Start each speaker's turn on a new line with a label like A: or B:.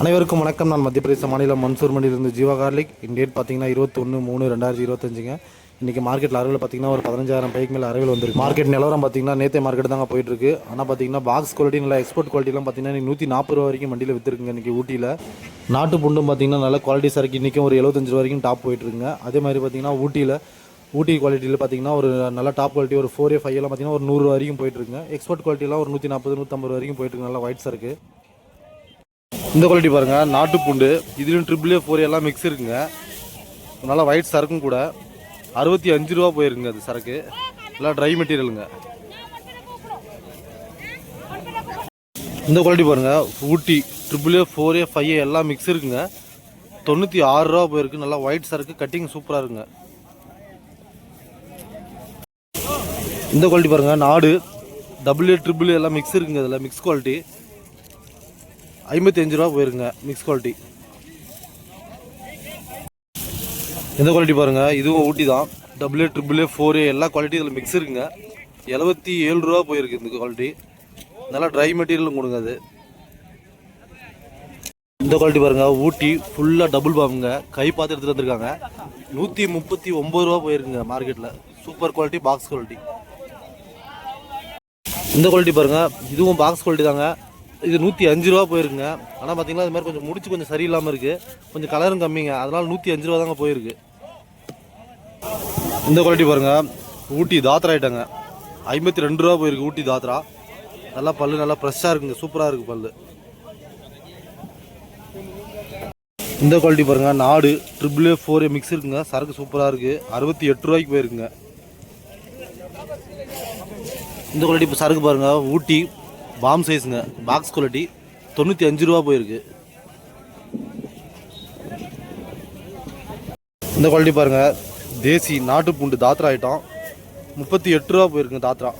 A: அனைவருக்கும் வணக்கம். நான் மத்திய பிரதேச மாநிலம் மன்சூர் மண்டியிலிருந்து ஜீவா கார்லிக். இண்டேட் டேட் பார்த்தீங்கன்னா இருபத்தொன்று மூணு ரெண்டாயிரத்தி இருபத்தஞ்சுங்க. இன்றைக்கி மார்க்கெட்டில் அறுவில் பார்த்தீங்கன்னா ஒரு பதினஞ்சாயிரம் பைக்கு மேலே அறுவில் வந்துருக்கு. மார்க்கெட் நிலவரம் பார்த்தீங்கன்னா நேற்றே மார்க்கெட் தாங்க போயிட்டுருக்கு. ஆனால் பார்த்தீங்கன்னா பாக்ஸ் குவாலிட்டி நல்லா எக்ஸ்போர்ட் குவாலிட்டிலாம் பார்த்தீங்கன்னா நூற்றி நாற்பது ரூபா வரைக்கும் வண்டியில் விற்றுருக்குங்க இன்றைக்கி ஊட்டியில். நாட்டு புண்டும் பார்த்தீங்கன்னா நல்ல குவாலிட்டி சரக்கு இன்றைக்கும் ஒரு எழுபத்தஞ்சு ரூபா வரைக்கும் டாப் போயிட்டுருங்க அதே மாதிரி பார்த்தீங்கன்னா ஊட்டியில் ஊட்டி குவாலிட்டியில் பார்த்தீங்கன்னா ஒரு நல்ல டாப் குவாலிட்டி ஒரு ஃபோர் ஏ ஃபைவ் எல்லாம் பார்த்தீங்கன்னா ஒரு நூறு வரைக்கும் போயிட்டு எக்ஸ்போர்ட் குவாலிட்டிலாம் ஒரு நூற்றி நாற்பது நூற்றம்பது வரைக்கும் போயிட்டுருக்கு. நல்லா ஒயிட் சரக்கு இந்த குவாலிட்டி பாருங்கள் நாட்டு பூண்டு இதுலேயும் ட்ரிபிள் ஏ ஃபோர் எல்லாம் மிக்ஸ் இருக்குங்க. நல்லா ஒயிட் சரக்கும் கூட. அறுபத்தி அஞ்சு ரூபா போயிருக்குங்க அது சரக்கு எல்லாம் ட்ரை மெட்டீரியலுங்க இந்த குவாலிட்டி பாருங்க. Ooty triple A four A five A எல்லாம் மிக்ஸ் இருக்குங்க. தொண்ணூற்றி ஆறு ரூபா போயிருக்கு. நல்லா ஒயிட் சரக்கு கட்டிங் சூப்பராக இருக்குங்க. இந்த குவாலிட்டி பாருங்க. நாடு டபுள் ஏ ட்ரிபிள் எல்லாம் மிக்ஸ் இருக்குங்க. இதில் மிக்ஸ் குவாலிட்டி ஐம்பத்தி அஞ்சு ரூபா போயிருங்க மிக்ஸ் குவாலிட்டி எந்த குவாலிட்டி பாருங்க இதுவும் ஊட்டி தான். Double A triple A four A எல்லா குவாலிட்டி இதில் மிக்ஸ் இருக்குங்க. எழுபத்தி ஏழு ரூபா போயிருக்கு இந்த குவாலிட்டி நல்லா ட்ரை மெட்டீரியலும் கொடுங்க அது. இந்த குவாலிட்டி பாருங்க ஊட்டி ஃபுல்லாக டபுள் பாம்புங்க கை பார்த்து எடுத்துகிட்டு வந்திருக்காங்க. நூற்றி முப்பத்தி ஒம்பது ரூபா போயிருக்குங்க மார்க்கெட்டில் சூப்பர் குவாலிட்டி பாக்ஸ் குவாலிட்டி இந்த குவாலிட்டி பாருங்க இதுவும் பாக்ஸ் குவாலிட்டி தாங்க. இது நூற்றி அஞ்சு ரூபா போயிருக்குங்க. ஆனால் பார்த்தீங்கன்னா அது மாதிரி கொஞ்சம் முடிச்சு கொஞ்சம் சரியில்லாமல் இருக்குது கொஞ்சம் கலரும் கம்மிங்க. அதனால் நூற்றி அஞ்சு ரூபா தாங்க போயிருக்கு. இந்த குவாலிட்டி பாருங்க. ஊட்டி தாத்திரா ஐட்டங்க ஐம்பத்தி ரெண்டு ரூபா போயிருக்கு ஊட்டி தாத்திரா நல்லா பல்லு நல்லா ஃப்ரெஷ்ஷாக இருக்குங்க. சூப்பராக இருக்குது பல்லு. இந்த குவாலிட்டி பாருங்க. நாடு triple A four A mix இருக்குங்க. சரக்கு சூப்பராக இருக்குது அறுபத்தி எட்டு ரூபாய்க்கு போயிருக்குங்க. இந்த குவாலிட்டி இப்போ சரக்கு பாருங்க. ஊட்டி பாம் சைஸுங்க பாக்ஸ் குவாலிட்டி தொண்ணூற்றி அஞ்சு ரூபா போயிருக்கு. இந்த குவாலிட்டி பாருங்க. தேசி நாட்டுப்பூண்டு தாத்திரா தாத்ரா ஐட்டம் முப்பத்தி எட்டு ரூபா போயிருக்குங்க தாத்ரா.